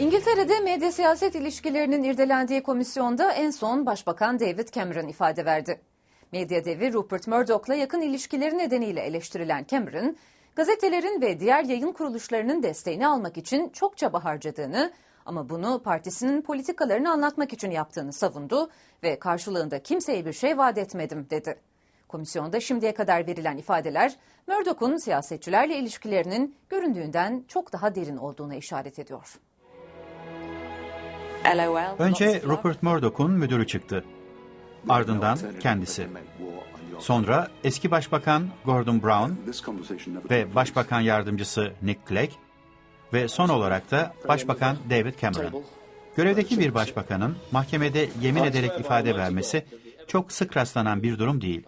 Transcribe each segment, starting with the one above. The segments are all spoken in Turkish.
İngiltere'de medya siyaset ilişkilerinin irdelendiği komisyonda en son Başbakan David Cameron ifade verdi. Medya devi Rupert Murdoch'la yakın ilişkileri nedeniyle eleştirilen Cameron, gazetelerin ve diğer yayın kuruluşlarının desteğini almak için çok çaba harcadığını ama bunu partisinin politikalarını anlatmak için yaptığını savundu ve karşılığında kimseye bir şey vaat etmedim dedi. Komisyonda şimdiye kadar verilen ifadeler Murdoch'un siyasetçilerle ilişkilerinin göründüğünden çok daha derin olduğuna işaret ediyor. Önce Rupert Murdoch'un müdürü çıktı. Ardından kendisi. Sonra eski başbakan Gordon Brown ve başbakan yardımcısı Nick Clegg ve son olarak da başbakan David Cameron. Görevdeki bir başbakanın mahkemede yemin ederek ifade vermesi çok sık rastlanan bir durum değil.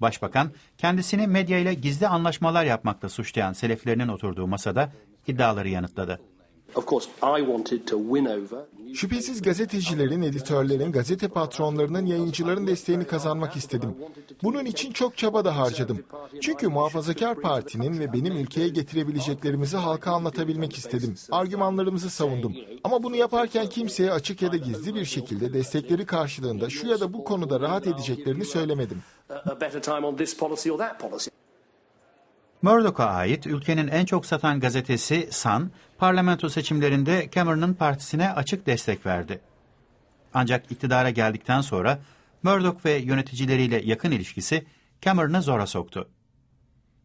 Başbakan kendisini medya ile gizli anlaşmalar yapmakla suçlayan seleflerinin oturduğu masada iddiaları yanıtladı. Of course, I wanted to win over. Şüphesiz gazetecilerin, editörlerin, gazete patronlarının, yayıncıların desteğini kazanmak istedim. Bunun için çok çaba da harcadım. Çünkü Muhafazakar Parti'nin ve benim ülkeye getirebileceklerimizi halka anlatabilmek istedim. Argümanlarımızı savundum. Ama bunu yaparken kimseye açık ya da gizli bir şekilde destekleri karşılığında şu ya da bu konuda rahat edeceklerini söylemedim. Murdoch'a ait ülkenin en çok satan gazetesi Sun, parlamento seçimlerinde Cameron'ın partisine açık destek verdi. Ancak iktidara geldikten sonra Murdoch ve yöneticileriyle yakın ilişkisi Cameron'ı zora soktu.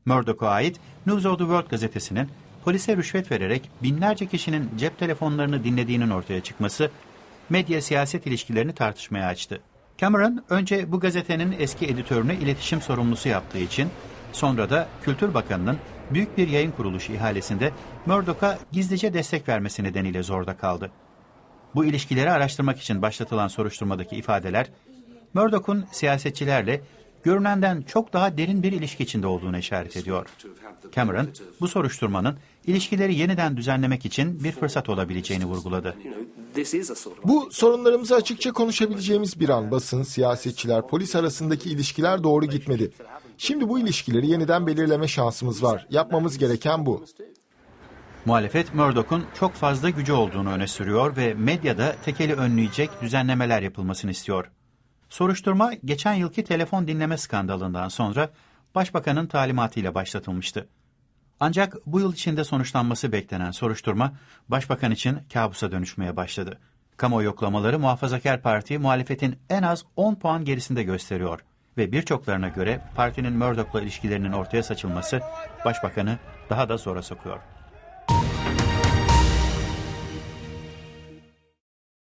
Murdoch'a ait News of the World gazetesinin polise rüşvet vererek binlerce kişinin cep telefonlarını dinlediğinin ortaya çıkması medya siyaset ilişkilerini tartışmaya açtı. Cameron önce bu gazetenin eski editörünü iletişim sorumlusu yaptığı için sonra da Kültür Bakanı'nın büyük bir yayın kuruluşu ihalesinde Murdoch'a gizlice destek vermesi nedeniyle zorda kaldı. Bu ilişkileri araştırmak için başlatılan soruşturmadaki ifadeler, Murdoch'un siyasetçilerle görünenden çok daha derin bir ilişki içinde olduğunu işaret ediyor. Cameron, bu soruşturmanın ilişkileri yeniden düzenlemek için bir fırsat olabileceğini vurguladı. Bu sorunlarımızı açıkça konuşabileceğimiz bir an. Basın, siyasetçiler, polis arasındaki ilişkiler doğru gitmedi. Şimdi bu ilişkileri yeniden belirleme şansımız var. Yapmamız gereken bu. Muhalefet Murdoch'un çok fazla gücü olduğunu öne sürüyor ve medyada tekeli önleyecek düzenlemeler yapılmasını istiyor. Soruşturma geçen yılki telefon dinleme skandalından sonra başbakanın talimatıyla başlatılmıştı. Ancak bu yıl içinde sonuçlanması beklenen soruşturma başbakan için kabusa dönüşmeye başladı. Kamuoyu yoklamaları Muhafazakar Parti muhalefetin en az 10 puan gerisinde gösteriyor ve birçoklarına göre partinin Murdoch'la ilişkilerinin ortaya saçılması başbakanı daha da zora sokuyor.